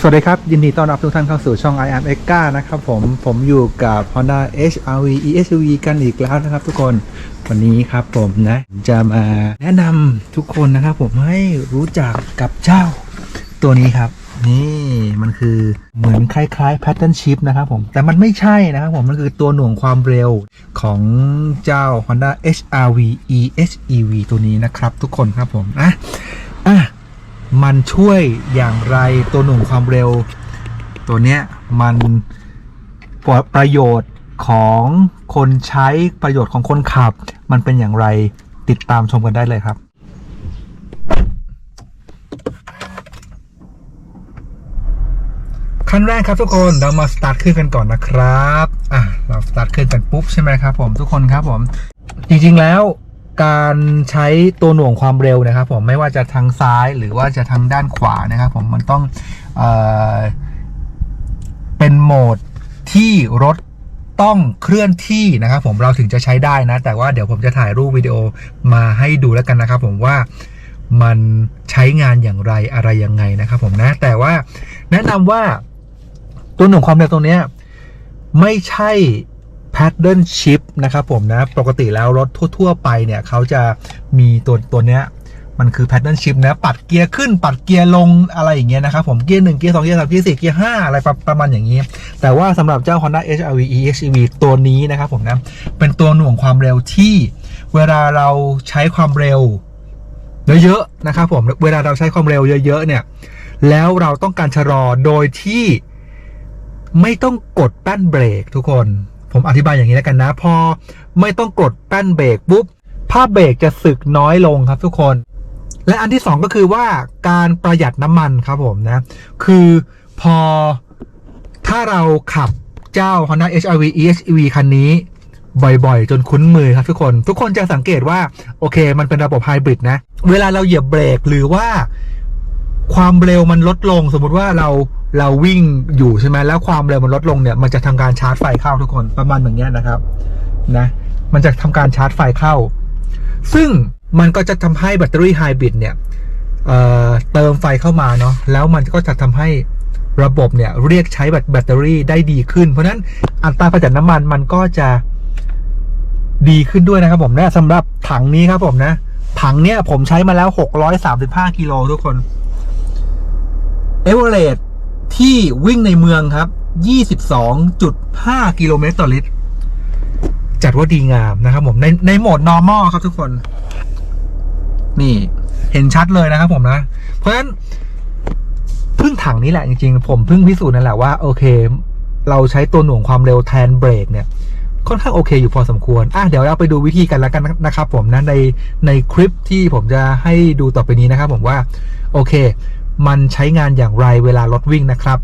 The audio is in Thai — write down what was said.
สวัสดีครับ ยินดีต้อนรับทุกท่านเข้าสู่ช่อง i am e x a นะครับผมผมอยู่กับ Honda HRV ESUV กันอีกแล้วนะครับทุกคนวันนี้ครับผมนะ จะมาแนะนำทุกคนนะครับผมให้รู้จักกับเจ้าตัวนี้ครับ นี่มันคือเหมือนคล้ายๆ pattern shift นะครับผม แต่มันไม่ใช่นะครับผมมันคือตัวหน่วงความเร็วของเจ้า Honda HRV EHEV ตัวนี้นะครับทุกคนครับผมอะ มันช่วยอย่างไรตัวหน่วงความเร็ว ตัวเนี้ยมันประโยชน์ของคนใช้ประโยชน์ของคนขับ มันเป็นอย่างไรติดตามชมกันได้เลยครับ ขั้นแรกครับทุกคนเรามาสตาร์ทขึ้นกันก่อนนะครับ อะเราสตาร์ทขึ้นกันปุ๊บใช่ไหมครับผมทุกคนครับผม จริงๆแล้ว การใช้ตัวหน่วงความเร็วนะครับ ผมไม่ว่าจะทางซ้ายหรือว่าจะทางด้านขวานะครับ ผมมันต้องเออเป็นโหมดที่รถต้องเคลื่อนที่นะครับ ผมเราถึงจะใช้ได้นะ แต่ว่าเดี๋ยวผมจะถ่ายรูปวิดีโอมาให้ดูแล้วกันนะครับ ผมว่ามันใช้งานอย่างไรอะไรยังไงนะครับ ผมนะ แต่ว่าแนะนำว่าตัวหน่วงความเร็วตรงเนี้ยไม่ใช่ pattern shift นะครับผมนะ ปกติแล้วรถทั่ว ๆ ไปเนี่ยเขาจะมีตัวตัวเนี้ยมันคือ pattern shift นะ ปัดเกียร์ขึ้น ปัดเกียร์ลงอะไรอย่างเงี้ยนะครับผมเกียร์หนึ่งเกียร์สองเกียร์สามเกียร์สี่เกียร์ห้าอะไรประประมาณอย่างนี้ แต่ว่าสำหรับเจ้า Honda HRV EHEV ตัวนี้นะครับผมนะเป็นตัวหน่วงความเร็วที่เวลาเราใช้ความเร็วเยอะๆนะครับผมเวลาเราใช้ความเร็วเยอะ ๆ เนี่ย แล้วเราต้องการชะลอโดยที่ไม่ต้องกดแป้นเบรกทุกคน ผมอธิบายอย่างนี้แล้วกันนะ พอไม่ต้องกดแป้นเบรกปุ๊บภาพเบรกจะสึกน้อยลงครับทุกคน และอันที่สองก็คือว่าการประหยัดน้ำมันครับผมนะ คือพอถ้าเราขับเจ้า Honda HRV EHEV คันนี้บ่อยๆ จนคุ้นมือครับทุกคน ทุกคนจะสังเกตว่า โอเค มันเป็นระบบไฮบริดนะ เวลาเราเหยียบเบรกหรือว่าความเร็วมันลดลง สมมุติว่าเรา เราวิ่งอยู่ใช่ไหมแล้วความเร็วมันลดลงเนี่ยมันจะทำการชาร์จไฟเข้าทุกคนประมาณอย่างเงี้ยนะครับนะมันจะทำการชาร์จไฟเข้า ซึ่งมันก็จะทำให้แบตเตอรี่ไฮบริดเนี่ยเเติมไฟเข้ามาเนาะแล้วมันก็จะทำให้ระบบเนี่ยเรียกใช้แบตเตอรี่ได้ดีขึ้น เพราะฉะนั้นอัตราประหยัดน้ำมันมันก็จะดีขึ้นด้วยนะครับผมนะสำหรับถังนี้ครับผมนะ ถังเนี่ยผมใช้มาแล้ว 635 กิโลทุกคนเอเวอเรส ที่วิ่งในเมืองครับ 22.5 กิโลเมตรต่อลิตร จัดว่าดีงามนะครับผมในในโหมด normal ครับทุกคน นี่เห็นชัดเลยนะครับผมนะ เพราะฉะนั้นพึ่งถังนี้แหละจริงๆ ผมพิ่งพิสูจน์นั่นแหละว่าโอเค เราใช้ตัวหน่วงความเร็วแทนเบรกเนี่ยค่อนข้างโอเคอยู่พอสมควร อะเดี๋ยวเราไปดูวิธีกันแล้วกันนะครับผมนะในในคลิปที่ผมจะให้ดูต่อไปนี้นะครับผมว่า โอเค มันใช้งานอย่างไรเวลารถวิ่งนะครับ